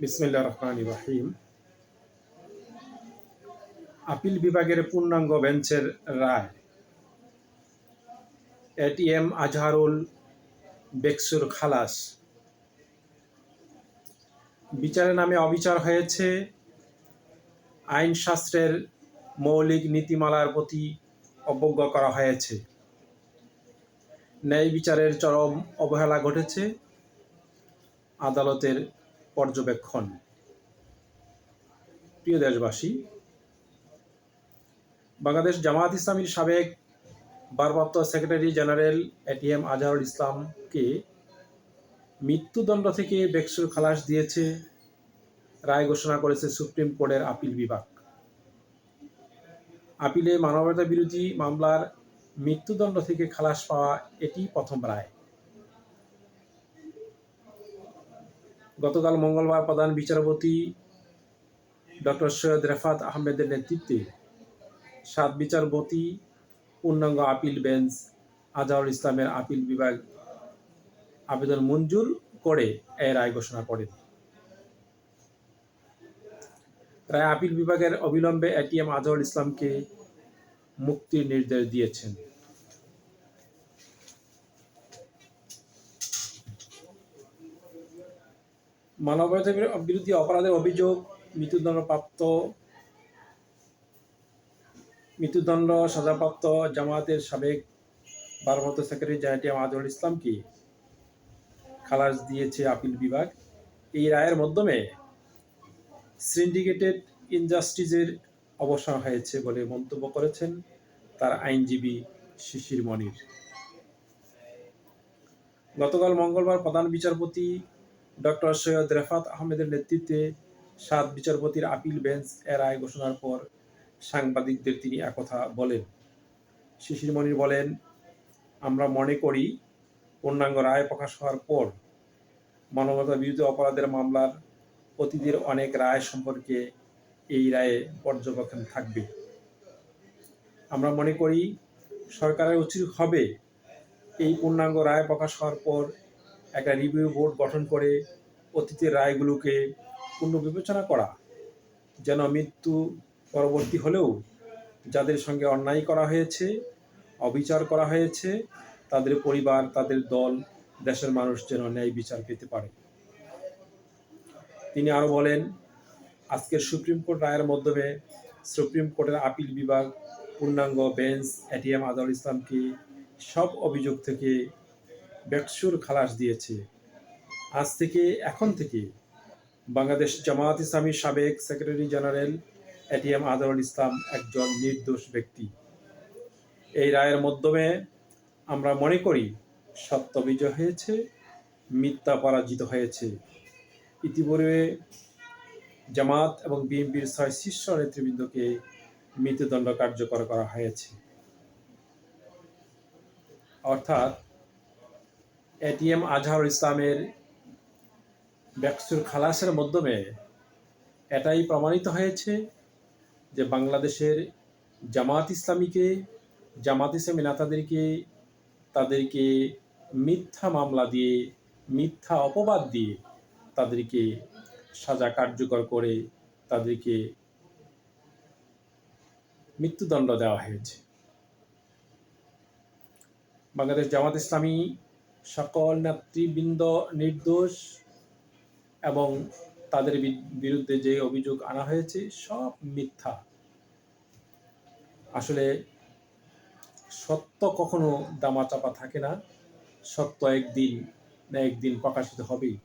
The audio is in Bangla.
বিসমিল্লা রহমান রাহিম। আপিল বিভাগের পূর্ণাঙ্গ বেঞ্চের রায়। এটিএম আজহারুল বেকসুর খালাস। বিচারের নামে অবিচার হয়েছে আইনশাস্ত্রের মৌলিক নীতিমালার প্রতি অবজ্ঞ করা হয়েছে। ন্যায় বিচারের চরম অবহেলা ঘটেছে। আদালতের পর্যবেক্ষণ। প্রিয় দেশবাসী, বাংলাদেশ জামায়াত ইসলামীর সাবেক ভারপ্রাপ্ত সেক্রেটারি জেনারেল এটিএম আজহারুল ইসলামকে মৃত্যুদণ্ড থেকে বেকসুর খালাস দিয়েছে রায় ঘোষণা করেছে সুপ্রিম কোর্টের আপিল বিভাগ। আপিলে মানবতা বিরোধী মামলার মৃত্যুদণ্ড থেকে খালাস পাওয়া এটি প্রথম রায়। গতকাল মঙ্গলবার প্রধান বিচারপতি ডক্টর সৈয়দ রেফাত আহমেদের নেতৃত্বে সাত বিচারপতি, পূর্ণাঙ্গ আপিল বেঞ্চ আজহারুল ইসলামের আপিল বিভাগ আবেদন মঞ্জুর করে এ রায় ঘোষণা করেন। রায় আপিল বিভাগের অবিলম্বে এটিএম আজহারুল ইসলামকে মুক্তির নির্দেশ দিয়েছেন। মানবতা বিরোধী অপরাধের অভিযোগ, মৃত্যুদণ্ডপ্রাপ্ত, মৃত্যুদণ্ড সাজাপ্রাপ্ত জামায়াতের সাবেক ভারপ্রাপ্ত সেক্রেটারি জাহাটিয়াম আজহারুল ইসলামকে খালাস দিয়েছে আপিল বিভাগ। এই রায়ের মাধ্যমে সিন্ডিকেটেড ইনজাস্টিসের অবসান হয়েছে বলে মন্তব্য করেছেন তার আইনজীবী শিশির মনির। গতকাল মঙ্গলবার প্রধান বিচারপতি ডক্টর সৈয়দ রেফাত আহমেদের নেতৃত্বে সাত বিচারপতির আপিল বেঞ্চ এর রায় ঘোষণার পর সাংবাদিকদের তিনি একথা বলেন। শিশির মনির বলেন, আমরা মনে করি পূর্ণাঙ্গ রায় প্রকাশ হওয়ার পর মানবতা বিরোধী অপরাধের মামলার অতীতের অনেক রায় সম্পর্কে এই রায়ে পর্যবেক্ষণ থাকবে। আমরা মনে করি সরকারের উচিত হবে এই পূর্ণাঙ্গ রায় প্রকাশ হওয়ার পর একটা রিভিউ বোর্ড গঠন করে অতীতের রায়গুলোকে পুনর্বিবেচনা করা, যেন মৃত্যু পরবর্তী হলেও যাদের সঙ্গে অন্যায় করা হয়েছে, অবিচার করা হয়েছে, তাদের পরিবার, তাদের দল, দেশের মানুষ যেন ন্যায় বিচার পেতে পারে। তিনি আরও বলেন, আজকের সুপ্রিম কোর্ট রায়ের মাধ্যমে সুপ্রিম কোর্টের আপিল বিভাগ, পূর্ণাঙ্গ বেঞ্চ, এটিএম আজহারুল ইসলামকে সব অভিযোগ থেকে বেকসুর খালাস দিয়েছে। আজ থেকে, এখন থেকে বাংলাদেশ জামায়াত ইসলামীর সাবেক secretary general ATM Azharul Islam একজন নির্দোষ ব্যক্তি। এই রায়ের মাধ্যমে আমরা মনে করি, সত্য বিজয় হয়েছে, মিথ্যা পরাজিত হয়েছে। ইতিপূর্বে জামাত এবং বিএনপির ছয় শীর্ষ নেতৃবৃন্দকে মৃত্যুদণ্ড কার্যকর করা হয়েছে। অর্থাৎ এটিএম আজহারুল ইসলামের ব্যাকসুর খালাসের মাধ্যমে এটাই প্রমাণিত হয়েছে যে বাংলাদেশের জামাত ইসলামীকে, জামাত ইসলামী নেতাদেরকে, তাদেরকে মিথ্যা মামলা দিয়ে, মিথ্যা অপবাদ দিয়ে তাদেরকে সাজা কার্যকর করে তাদেরকে মৃত্যুদণ্ড দেওয়া হয়েছে। বাংলাদেশ জামাত ইসলামী সকল নেতৃবৃন্দ নির্দোষ এবং তাদের বিরুদ্ধে যে অভিযোগ আনা হয়েছে, সব মিথ্যা। আসলে সত্য কখনো দামাচাপা থাকে না। সত্য একদিন না একদিন প্রকাশিত হবেই।